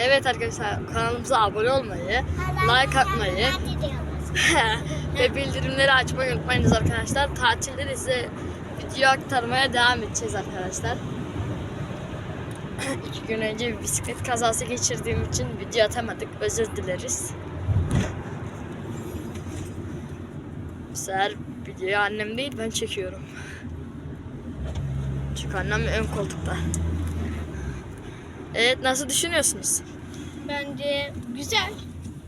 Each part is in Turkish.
Evet arkadaşlar kanalımıza abone olmayı, like atmayı ve bildirimleri açmayı unutmayınız arkadaşlar. Tatilde de size video aktarmaya devam edeceğiz arkadaşlar. İki gün önce bir bisiklet kazası geçirdiğim için video atamadık. Özür dileriz. Bu sefer videoyu annem değil ben çekiyorum. Çünkü annem ön koltukta. Evet nasıl düşünüyorsunuz? Bence güzel.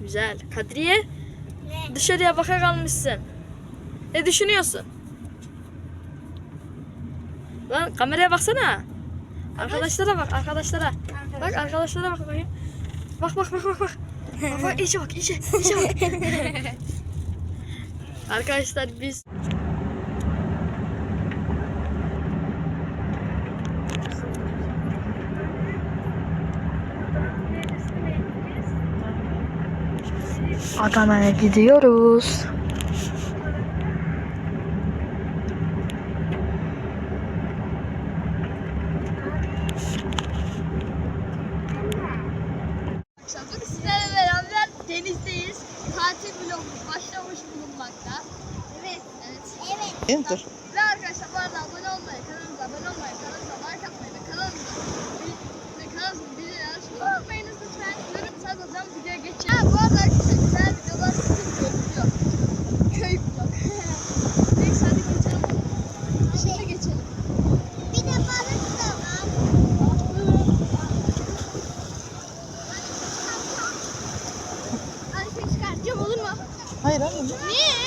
Güzel. Kadriye Ne? dışarıya baka kalmışsın. Ne düşünüyorsun? Lan kameraya baksana. Arkadaşlara bak arkadaşlara. Bak arkadaşlara bak bakayım. Bak bak bak bak bak. Bak bak iyice bak iyice, iyice bak. Arkadaşlar biz Adana'ya gidiyoruz. Bugün sizlerle beraber denizdeyiz. Tatil vlogumuz başlamış bulunmakta. Evet. Evet. Evet. Dur. Ve arkadaşlar bu arada abone olmayı, kanalımıza abone olmayı, kanalımıza like atmayı ve kanalımıza ve kanalımıza bildirim açmayı unutmayınız lütfen. Yorum saat alacağım videoya geçelim. Ha, bu arada arkadaşlar güzel videolar sizin bekliyor. Köy vlog. Neyse hadi geçelim. Şimdi geçelim. Bir de balık da var. Hadi seni çıkartacağım olur mu? Hayır annem. Niye?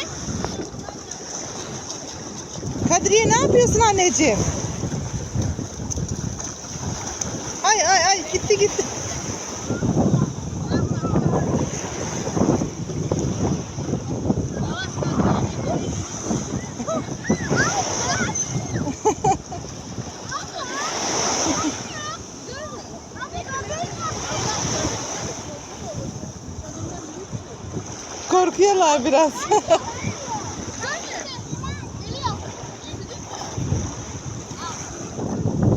Kadriye ne yapıyorsun anneciğim? Ay ay ay gitti gitti. Korkuyorlar biraz.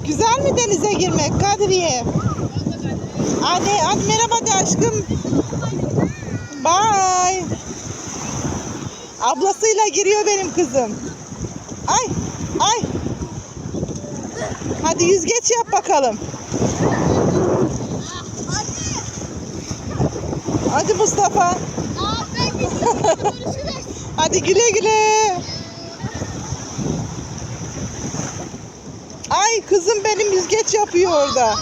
Güzel mi denize girmek Kadriye? Hadi, hadi merhaba de aşkım. Bye. Ablasıyla giriyor benim kızım. Ay, ay. Hadi yüzgeç yap bakalım. Hadi Mustafa. Hadi güle güle. Ay kızım benim yüzgeç yapıyor orada.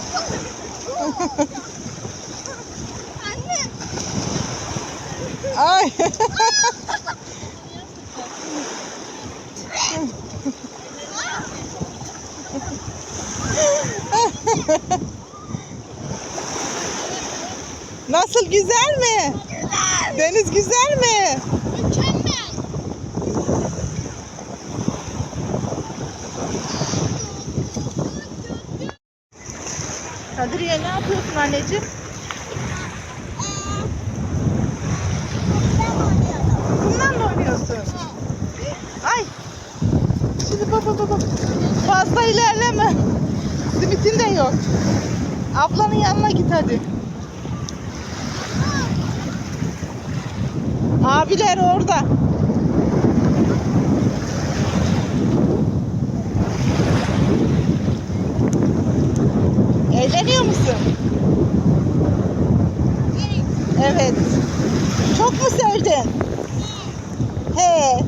Ay. Nasıl güzel mi? Deniz güzel mi? Kadriye ne yapıyorsun anneciğim? Kumdan mı oynuyorsun? Ay. Şimdi baba. Fazla ilerleme. Simitin de yok. Ablanın yanına git hadi. Abiler orada. Eğleniyor musun? Evet. Çok mu sevdin? He.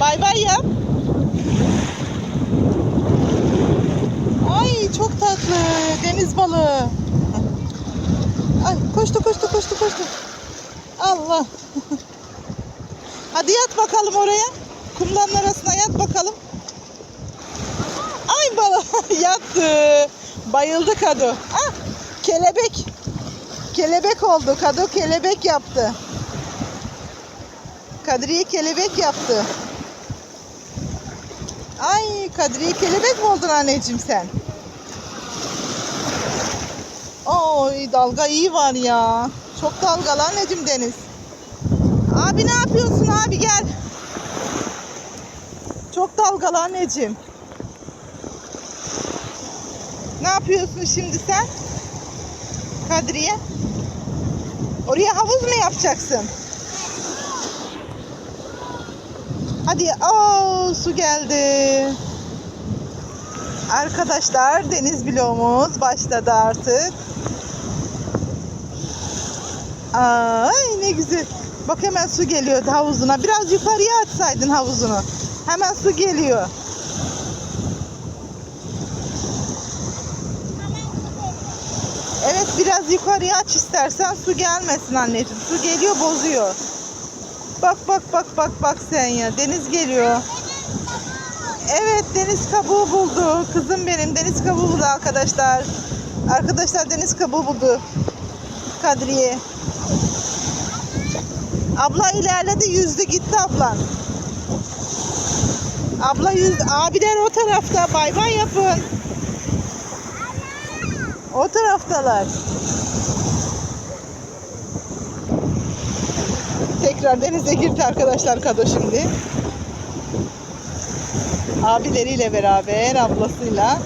bay bay yap. Ay çok tatlı. Deniz balığı. Ay koştu koştu koştu koştu. Allah. Hadi yat bakalım oraya. Kumların arasına yat bakalım. Ay bala yattı. Bayıldı Kado. Ah kelebek. Kelebek oldu. Kado kelebek yaptı. Kadriye kelebek yaptı. Ay Kadriye kelebek mi oldun anneciğim sen? Oy dalga iyi var ya. Çok dalgalı anneciğim deniz. Abi ne yapıyorsun abi gel. Çok dalgalı anneciğim. Ne yapıyorsun şimdi sen? Kadriye. Oraya havuz mu yapacaksın? Hadi. Oo, su geldi. Arkadaşlar deniz bloğumuz başladı artık. Ay ne güzel. Bak hemen su geliyor havuzuna. Biraz yukarıya açsaydın havuzunu. Hemen su geliyor. Evet biraz yukarıya aç istersen su gelmesin anneciğim. Su geliyor bozuyor. Bak bak bak bak bak sen ya. Deniz geliyor. Evet deniz kabuğu buldu. Kızım benim deniz kabuğu buldu arkadaşlar. Arkadaşlar deniz kabuğu buldu. Kadriye. Abla ilerledi yüzdü gitti ablan. Abla yüzdü. Abiler o tarafta. Bay bay yapın. O taraftalar. Tekrar denize girdi arkadaşlar Kado şimdi. Abileriyle beraber ablasıyla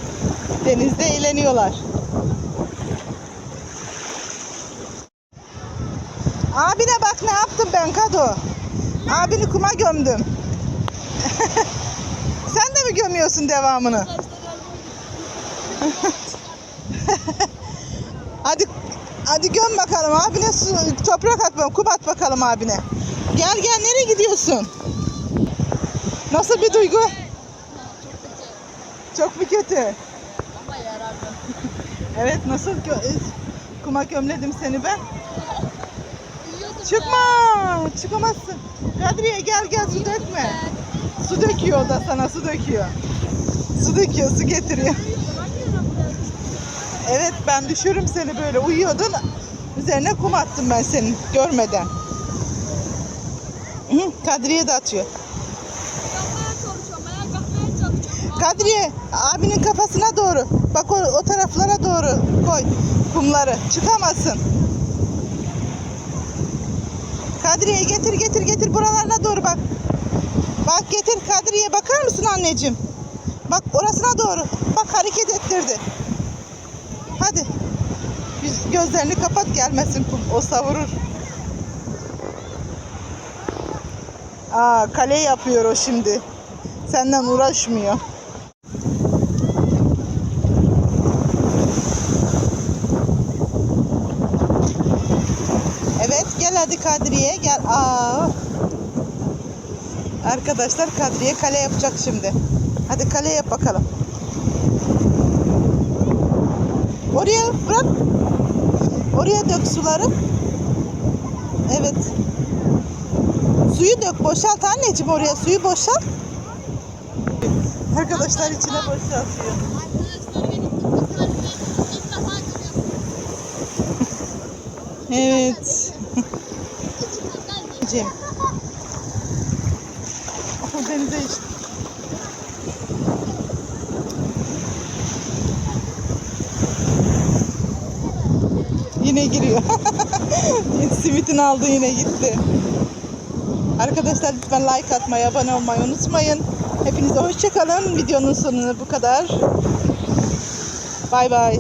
denizde eğleniyorlar. Abine bak ne yaptım ben Kado. Abini kuma gömdüm. Sen de mi gömüyorsun devamını? Hadi hadi göm bakalım abine su, toprak at bakalım, kum bakalım abine. Gel gel nereye gidiyorsun? Nasıl bir duygu? Çok mu kötü? Ama yararlı. Evet nasıl gö- kuma gömledim seni ben. Çıkma çıkamazsın. Kadriye gel gel su dökme. Su döküyor o da sana su döküyor. Su döküyor su getiriyor. Evet ben düşürüm seni böyle uyuyordun. Üzerine kum attım ben senin görmeden. Hı, Kadriye de atıyor. Kadriye abinin kafasına doğru. Bak o, o taraflara doğru koy kumları. Çıkamazsın. Kadriye getir getir getir buralarına doğru bak. Bak getir Kadriye bakar mısın anneciğim? Bak orasına doğru. Bak hareket ettirdi. Hadi. Gözlerini kapat gelmesin kum. O savurur. Aa kale yapıyor o şimdi. Senden uğraşmıyor. Evet gel hadi Kadriye gel. Aa. Arkadaşlar Kadriye kale yapacak şimdi. Hadi kale yap bakalım. Oraya bırak. Oraya dök suları. Evet. Suyu dök boşalt anneciğim oraya suyu boşalt. Arkadaşlar içine defa görüyorum. Evet. Cem. O denize işte. Yine giriyor. Simitini aldı yine gitti. Arkadaşlar lütfen like atmayı, abone olmayı unutmayın. Hepinize hoşçakalın. Videonun sonuna bu kadar. Bay bay.